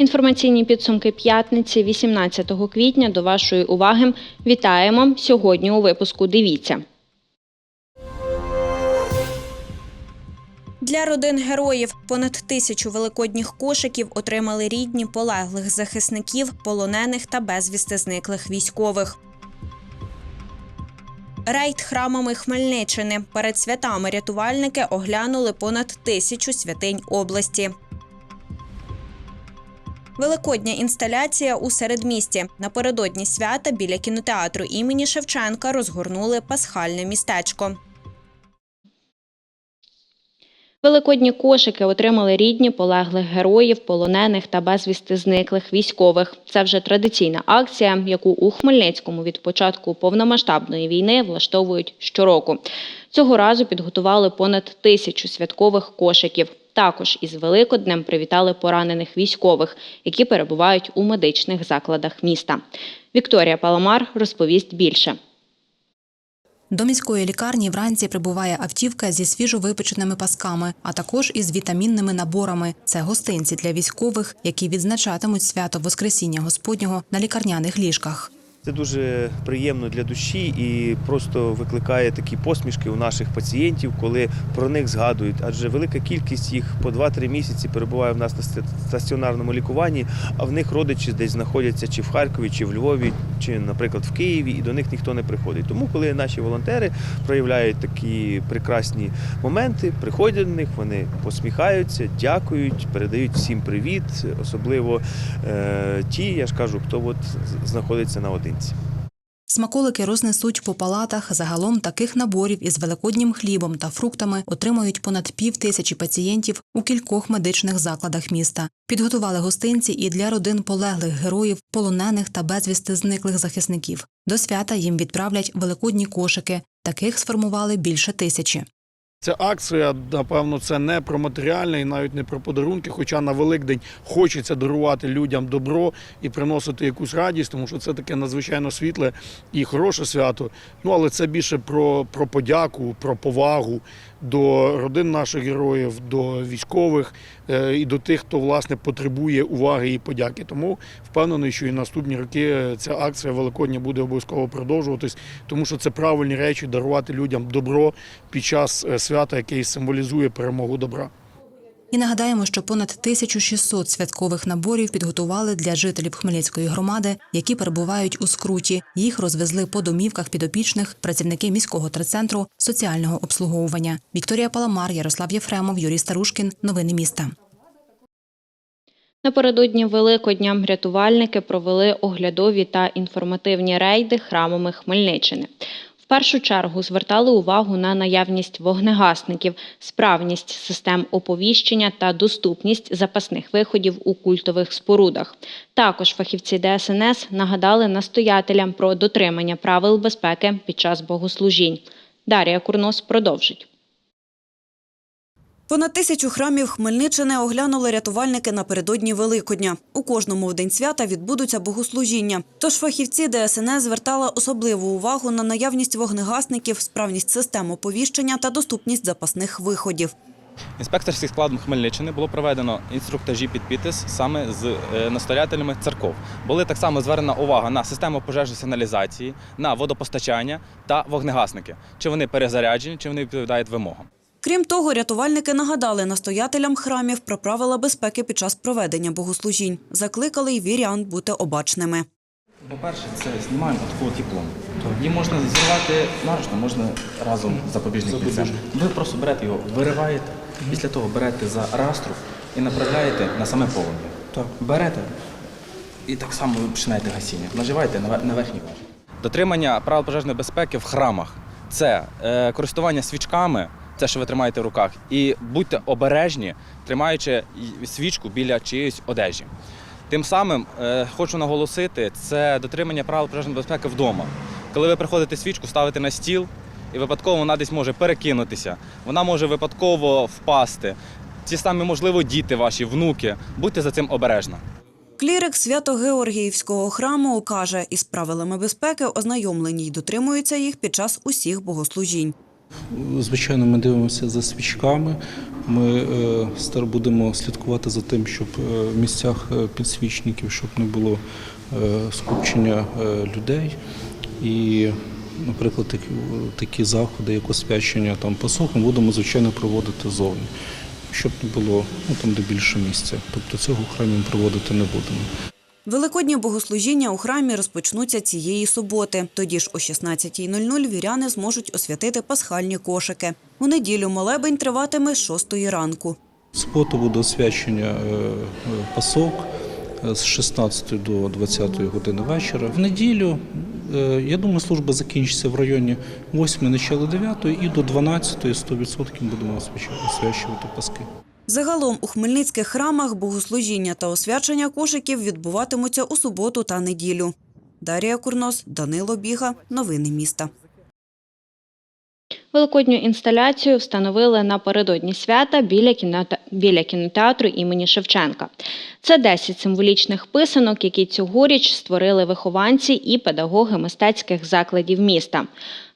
Інформаційні підсумки п'ятниці, 18 квітня. До вашої уваги вітаємо сьогодні у випуску. Дивіться. Для родин героїв понад тисячу великодніх кошиків отримали рідні полеглих захисників, полонених та безвісти зниклих військових. Рейд храмами Хмельниччини. Перед святами рятувальники оглянули понад тисячу святинь області. Великодня інсталяція у середмісті. Напередодні свята біля кінотеатру імені Шевченка розгорнули пасхальне містечко. Великодні кошики отримали рідні полеглих героїв, полонених та безвісти зниклих військових. Це вже традиційна акція, яку у Хмельницькому від початку повномасштабної війни влаштовують щороку. Цього разу підготували понад тисячу святкових кошиків. Також із Великоднем привітали поранених військових, які перебувають у медичних закладах міста. Вікторія Паламар розповість більше. До міської лікарні вранці прибуває автівка зі свіжовипеченими пасками, а також із вітамінними наборами. Це гостинці для військових, які відзначатимуть свято Воскресіння Господнього на лікарняних ліжках. Це дуже приємно для душі і просто викликає такі посмішки у наших пацієнтів, коли про них згадують. Адже велика кількість їх по 2-3 місяці перебуває в нас на стаціонарному лікуванні, а в них родичі десь знаходяться чи в Харкові, чи в Львові, чи, наприклад, в Києві, і до них ніхто не приходить. Тому, коли наші волонтери проявляють такі прекрасні моменти, приходять до них, вони посміхаються, дякують, передають всім привіт, особливо е, ті, я ж кажу, хто от знаходиться наодинці. Смаколики рознесуть по палатах. Загалом таких наборів із великоднім хлібом та фруктами отримають понад пів тисячі пацієнтів у кількох медичних закладах міста. Підготували гостинці і для родин полеглих героїв, полонених та безвісти зниклих захисників. До свята їм відправлять великодні кошики. Таких сформували більше тисячі. Ця акція, напевно, це не про матеріальне і навіть не про подарунки. Хоча на Великдень хочеться дарувати людям добро і приносити якусь радість, тому що це таке надзвичайно світле і хороше свято. Ну але це більше про, про подяку, про повагу до родин наших героїв, до військових е, і до тих, хто власне потребує уваги і подяки. Тому впевнений, що і наступні роки ця акція Великодня буде обов'язково продовжуватись, тому що це правильні речі дарувати людям добро під час е, свята, яке символізує перемогу добра. І нагадаємо, що понад 1600 святкових наборів підготували для жителів Хмельницької громади, які перебувають у скруті. Їх розвезли по домівках підопічних працівники міського терцентру соціального обслуговування. Вікторія Паламар, Ярослав Єфремов, Юрій Старушкін. Новини міста. Напередодні Великодня рятувальники провели оглядові та інформативні рейди храмами Хмельниччини. Першу чергу звертали увагу на наявність вогнегасників, справність систем оповіщення та доступність запасних виходів у культових спорудах. Також фахівці ДСНС нагадали настоятелям про дотримання правил безпеки під час богослужінь. Дар'я Курнос продовжить. Понад тисячу храмів Хмельниччини оглянули рятувальники напередодні Великодня. У кожному в день свята відбудуться богослужіння. Тож фахівці ДСНС звертали особливу увагу на наявність вогнегасників, справність систем оповіщення та доступність запасних виходів. Інспекторським складом Хмельниччини було проведено інструктажі під підпис саме з е, настоятелями церков. Були так само звернена увага на систему пожежної сигналізації, на водопостачання та вогнегасники. Чи вони перезаряджені, чи вони відповідають вимогам. Крім того, рятувальники нагадали настоятелям храмів про правила безпеки під час проведення богослужінь. Закликали й вірян бути обачними. По-перше, це знімаємо такого теплом. Її можна зірвати наручно, можна разом з кільцем. Ви просто берете його, вириваєте, після того берете за растру і направляєте на саме полум'я. Берете і так само ви починаєте гасіння. Наживаєте на вер- верхній важіль. Дотримання правил пожежної безпеки в храмах це е, користування свічками, це що ви тримаєте в руках, і будьте обережні, тримаючи свічку біля чиєїсь одежі. Тим самим е, хочу наголосити, це дотримання правил пожежної безпеки вдома. Коли ви приходите свічку, ставите на стіл, і випадково вона десь може перекинутися, вона може випадково впасти. ті самі, можливо, діти ваші, внуки. Будьте за цим обережні. Клірик Свято-Георгіївського храму каже, із правилами безпеки ознайомлені й дотримуються їх під час усіх богослужінь. Звичайно, ми дивимося за свічками. Ми е, будемо слідкувати за тим, щоб е, в місцях е, підсвічників, щоб не було скупчення людей. І, наприклад, такі, заходи, як освячення там пасок, ми будемо звичайно проводити зовні, щоб не було ну, там, де більше місця. Тобто цього в ми проводити не будемо. Великодні богослужіння у храмі розпочнуться цієї суботи. Тоді ж о 16.00 віряни зможуть освятити пасхальні кошики. У неділю молебень триватиме з 6 ранку. Суботу буде освячення е, е, пасок е, з 16 до 20 години вечора. В неділю, я думаю, служба закінчиться в районі 8 начала 9 і до 12 100% будемо освячувати паски. Загалом у хмельницьких храмах богослужіння та освячення кошиків відбуватимуться у суботу та неділю. Дарія Курнос, Данило Біга. Новини міста. Великодню інсталяцію встановили напередодні свята біля, біля кінотеатру імені Шевченка. Це 10 символічних писанок, які цьогоріч створили вихованці і педагоги мистецьких закладів міста.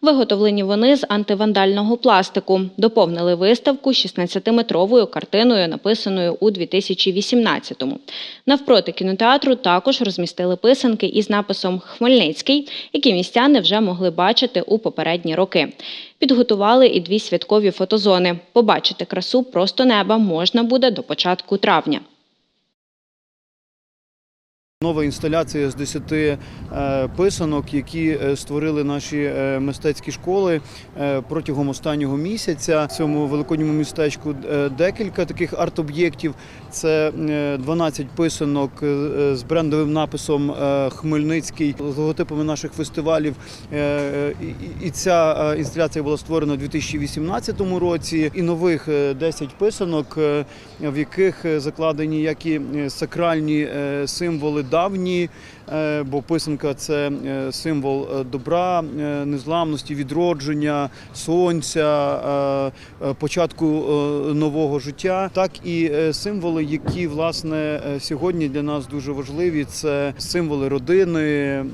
Виготовлені вони з антивандального пластику. Доповнили виставку 16-метровою картиною, написаною у 2018-му. Навпроти кінотеатру також розмістили писанки із написом Хмельницький, які містяни вже могли бачити у попередні роки. Підготували і дві святкові фотозони. Побачити красу просто неба можна буде до початку травня. Нова інсталяція з 10 е, писанок, які е, створили наші е, мистецькі школи протягом останнього місяця. В цьому великодньому містечку декілька таких арт-об'єктів. Це е, 12 писанок з брендовим написом Хмельницький, з логотипами наших фестивалів. І- ця інсталяція була створена у 2018 році. І нових е, 10 писанок, в яких закладені як і сакральні символи давні, бо писанка це е, символ е, добра, е, незламності, відродження, сонця, е, е, початку е, нового життя, так і е, символи, які власне е, сьогодні для нас дуже важливі. Це символи родини, е,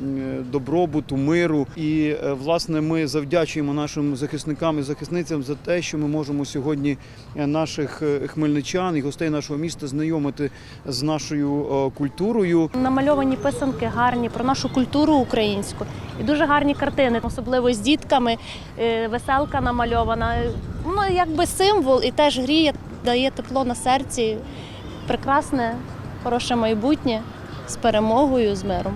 добробуту, миру. І е, власне ми завдячуємо нашим захисникам і захисницям за те, що ми можемо сьогодні е, наших е, хмельничан і гостей нашого міста знайомити з нашою е, культурою. Намальовані писанки гарні про нашу культуру українську і дуже гарні картини, особливо з дітками. Е, Веселка намальована. Ну якби символ і теж гріє, дає тепло на серці. Прекрасне, хороше майбутнє з перемогою, з миром.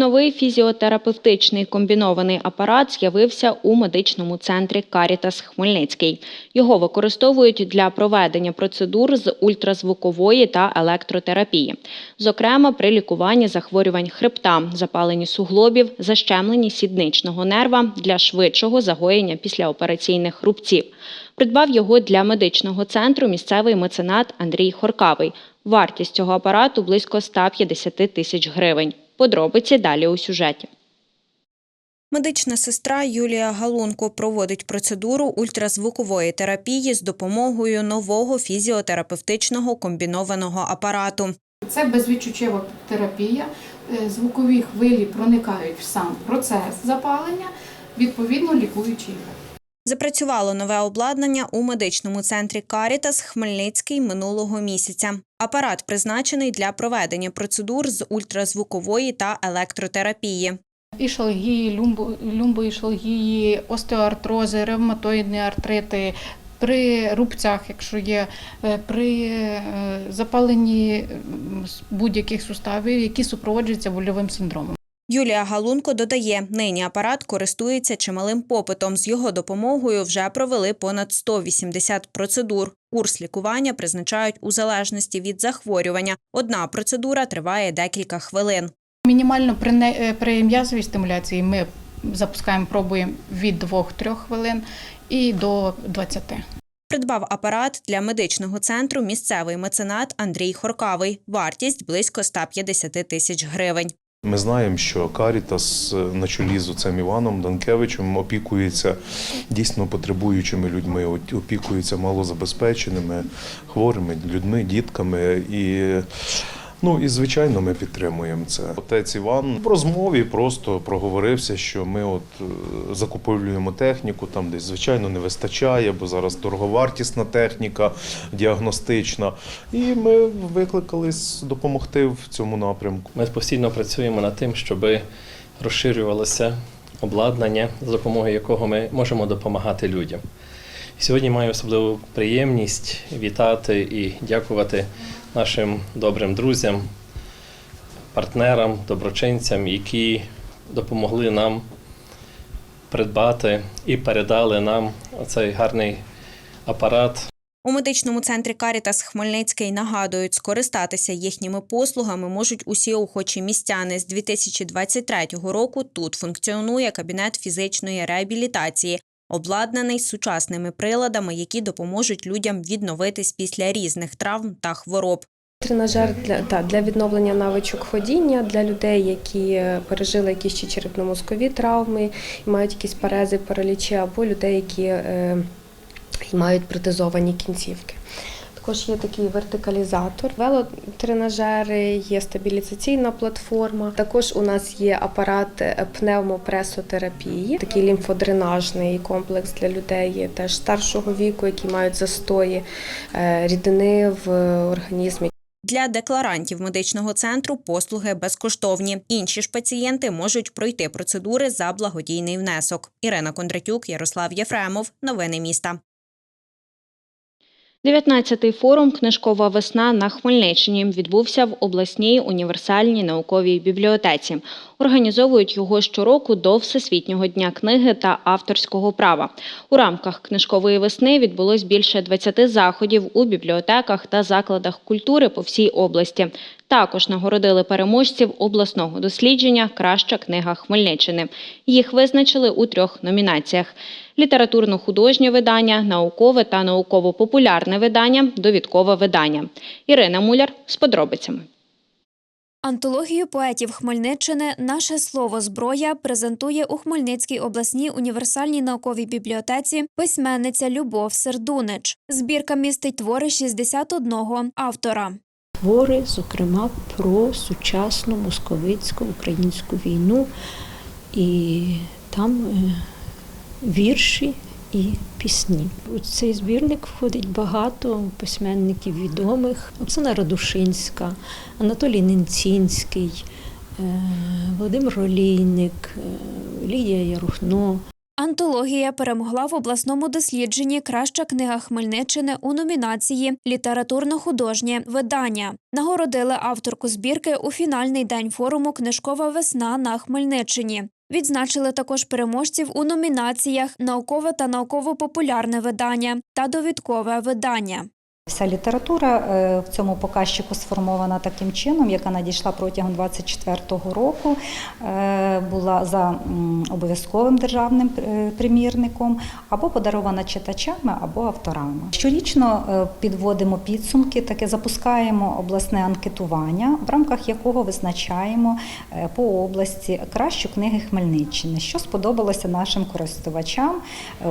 Новий фізіотерапевтичний комбінований апарат з'явився у медичному центрі Карітас Хмельницький. Його використовують для проведення процедур з ультразвукової та електротерапії, зокрема при лікуванні захворювань хребта, запаленні суглобів, защемленні сідничного нерва для швидшого загоєння післяопераційних рубців. Придбав його для медичного центру місцевий меценат Андрій Хоркавий. Вартість цього апарату близько 150 тисяч гривень. Подробиці далі у сюжеті. Медична сестра Юлія Галунко проводить процедуру ультразвукової терапії з допомогою нового фізіотерапевтичного комбінованого апарату. Це безвідчуттєва терапія. Е, Звукові хвилі проникають в сам процес запалення, відповідно лікуючи його. Запрацювало нове обладнання у медичному центрі Карітас Хмельницький минулого місяця. Апарат призначений для проведення процедур з ультразвукової та електротерапії. Ішалгії, люмбо, люмбоішалгії, остеоартрози, ревматоїдні артрити, при рубцях, якщо є, е, при е, запаленні будь-яких суставів, які супроводжуються больовим синдромом. Юлія Галунко додає, нині апарат користується чималим попитом. З його допомогою вже провели понад 180 процедур. Курс лікування призначають у залежності від захворювання. Одна процедура триває декілька хвилин. Мінімально при, не- е, при м'язовій стимуляції ми запускаємо, пробуємо від 2-3 хвилин і до 20. Придбав апарат для медичного центру місцевий меценат Андрій Хоркавий. Вартість близько 150 тисяч гривень. Ми знаємо, що Карітас е, на чолі з оцем Іваном Данкевичем опікується дійсно потребуючими людьми, опікується малозабезпеченими, хворими людьми, дітками. І, ну, і звичайно, ми підтримуємо це. Отець Іван в розмові просто проговорився, що ми от е, закуповуємо техніку, там десь звичайно не вистачає, бо зараз дороговартісна техніка діагностична. І ми викликались допомогти в цьому напрямку. Ми постійно працюємо над тим, щоб розширювалося обладнання, за допомогою якого ми можемо допомагати людям. Сьогодні маю особливу приємність вітати і дякувати нашим добрим друзям, партнерам, доброчинцям, які допомогли нам придбати і передали нам оцей гарний апарат У медичному центрі Карітас Хмельницький нагадують, скористатися їхніми послугами можуть усі охочі містяни. З 2023 року тут функціонує кабінет фізичної реабілітації, обладнаний сучасними приладами, які допоможуть людям відновитись після різних травм та хвороб. Тренажер для, та, для відновлення навичок ходіння для людей, які е, пережили якісь чи черепно-мозкові травми, мають якісь парези, паралічі, або людей, які е, мають протезовані кінцівки. Також є такий вертикалізатор, велотренажери, є стабілізаційна платформа. Також у нас є апарат е, пневмопресотерапії, такий лімфодренажний комплекс для людей теж старшого віку, які мають застої е, рідини в організмі. Для декларантів медичного центру послуги безкоштовні. Інші ж пацієнти можуть пройти процедури за благодійний внесок. Ірина Кондратюк, Ярослав Єфремов. Новини міста. 19-й форум Книжкова весна на Хмельниччині відбувся в обласній універсальній науковій бібліотеці. Організовують його щороку до Всесвітнього дня книги та авторського права. У рамках книжкової весни відбулось більше 20 заходів у бібліотеках та закладах культури по всій області. Також нагородили переможців обласного дослідження Краща книга Хмельниччини. Їх визначили у трьох номінаціях: літературно-художнє видання, наукове та науково-популярне видання, довідкове видання. Ірина Муляр з подробицями. Антологію поетів Хмельниччини Наше слово зброя презентує у Хмельницькій обласній універсальній науковій бібліотеці письменниця Любов Сердунич. Збірка містить твори 61 автора. Твори, зокрема, про сучасну московицьку українську війну, і там е, вірші і пісні. У цей збірник входить багато письменників відомих: Оксана Радушинська, Анатолій Ненцінський, е, Володимир Олійник, е, Лідія Ярухно. Антологія перемогла в обласному дослідженні Краща книга Хмельниччини у номінації Літературно-художнє видання. Нагородили авторку збірки у фінальний день форуму Книжкова весна на Хмельниччині. Відзначили також переможців у номінаціях Наукове та науково-популярне видання та довідкове видання. Вся література е, в цьому показчику сформована таким чином, яка надійшла протягом 24-го року, е, була за обов'язковим державним е, примірником, або подарована читачами, або авторами. Щорічно підводимо підсумки, таке запускаємо обласне анкетування, в рамках якого визначаємо по області кращу книги Хмельниччини, що сподобалося нашим користувачам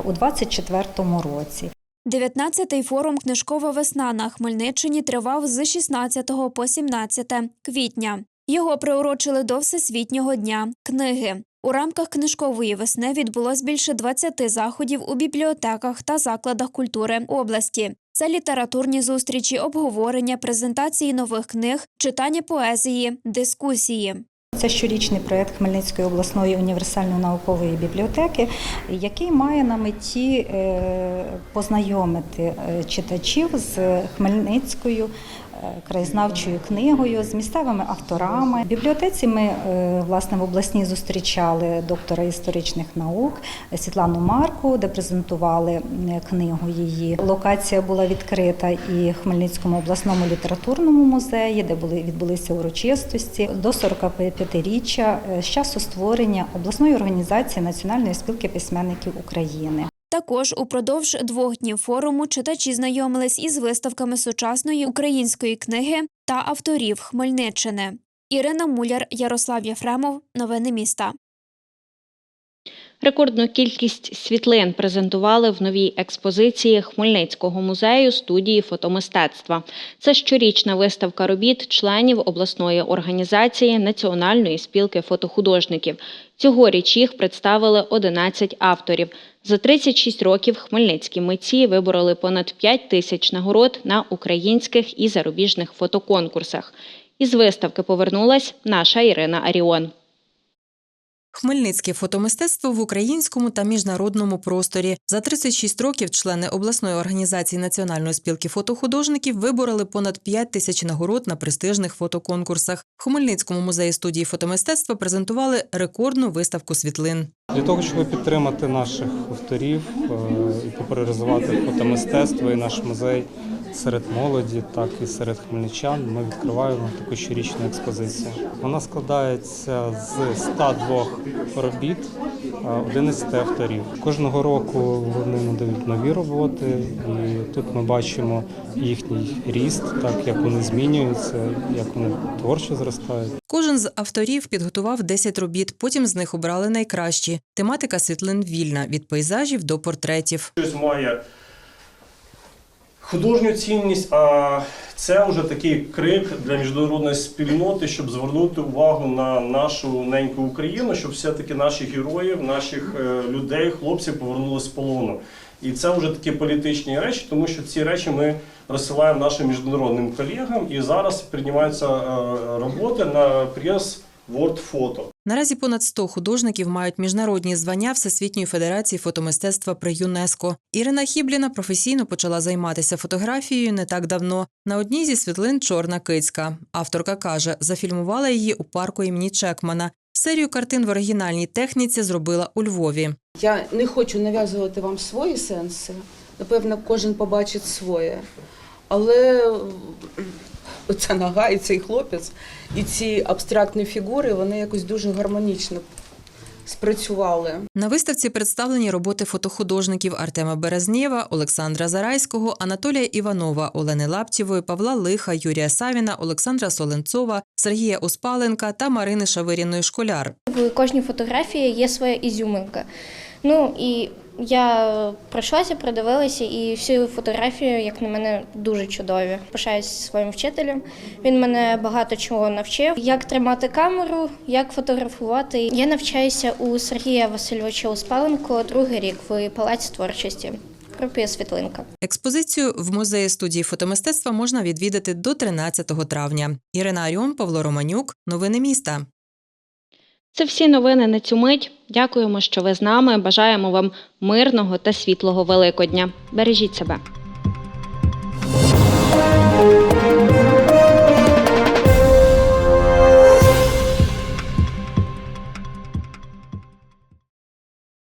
у 24-му році. 19-й форум Книжкова весна на Хмельниччині тривав з 16 по 17 квітня. Його приурочили до Всесвітнього дня книги. У рамках книжкової весни відбулось більше 20 заходів у бібліотеках та закладах культури області. Це літературні зустрічі, обговорення, презентації нових книг, читання поезії, дискусії. Це щорічний проєкт Хмельницької обласної універсальної наукової бібліотеки, який має на меті е, познайомити е, читачів з Хмельницькою краєзнавчою книгою, з місцевими авторами. В бібліотеці ми е, власне в обласній зустрічали доктора історичних наук Світлану Марку, де презентували е, книгу її. Локація була відкрита і Хмельницькому обласному літературному музеї, де були відбулися урочистості до 45-річчя з часу створення обласної організації Національної спілки письменників України. Також упродовж двох днів форуму читачі знайомились із виставками сучасної української книги та авторів Хмельниччини. Ірина Муляр, Ярослав Єфремов. Новини міста. Рекордну кількість світлин презентували в новій експозиції Хмельницького музею студії фотомистецтва. Це щорічна виставка робіт членів обласної організації Національної спілки фотохудожників. Цьогоріч їх представили 11 авторів. За 36 років хмельницькі митці вибороли понад 5 тисяч нагород на українських і зарубіжних фотоконкурсах. Із виставки повернулась наша Ірина Аріон. Хмельницьке фотомистецтво в українському та міжнародному просторі. За 36 років члени обласної організації Національної спілки фотохудожників вибороли понад 5 тисяч нагород на престижних фотоконкурсах. В Хмельницькому музеї студії фотомистецтва презентували рекордну виставку світлин. Для того, щоб підтримати наших авторів е, і популяризувати фотомистецтво і наш музей серед молоді, так і серед хмельничан, ми відкриваємо таку щорічну експозицію. Вона складається з 102 робіт, е, 11 авторів. Кожного року вони надають нові роботи, і тут ми бачимо їхній ріст, так як вони змінюються, як вони творчо зростають. Кожен з авторів підготував 10 робіт, потім з них обрали найкращі. Тематика світлин вільна від пейзажів до портретів. щось має художню цінність, а це вже такий крик для міжнародної спільноти, щоб звернути увагу на нашу неньку Україну, щоб все-таки наших героїв, наших е, людей, хлопців повернули з полону. І це вже такі політичні речі, тому що ці речі ми розсилаємо нашим міжнародним колегам. І зараз приймаються е, роботи на прес World Photo. Наразі понад 100 художників мають міжнародні звання Всесвітньої федерації фотомистецтва при ЮНЕСКО. Ірина Хібліна професійно почала займатися фотографією не так давно. На одній зі світлин чорна кицька. Авторка каже, зафільмувала її у парку імені Чекмана. Серію картин в оригінальній техніці зробила у Львові. Я не хочу нав'язувати вам свої сенси. Напевно, кожен побачить своє. Але оця нога і цей хлопець, і ці абстрактні фігури, вони якось дуже гармонічно спрацювали. На виставці представлені роботи фотохудожників Артема Березнєва, Олександра Зарайського, Анатолія Іванова, Олени Лаптєвої, Павла Лиха, Юрія Савіна, Олександра Соленцова, Сергія Оспаленка та Марини Шавиріної Школяр. В кожній фотографії є своя ізюминка. Ну і я пройшлася, придивилася, і всі фотографії, як на мене, дуже чудові. Пишаюсь своїм вчителем. Він мене багато чого навчив, як тримати камеру, як фотографувати. Я навчаюся у Сергія Васильовича Успаленко другий рік в Палаці творчості. Групі світлинка. Експозицію в музеї студії фотомистецтва можна відвідати до 13 травня. Ірина Аріон, Павло Романюк. Новини міста. Це всі новини на цю мить. Дякуємо, що ви з нами. Бажаємо вам мирного та світлого Великодня. Бережіть себе.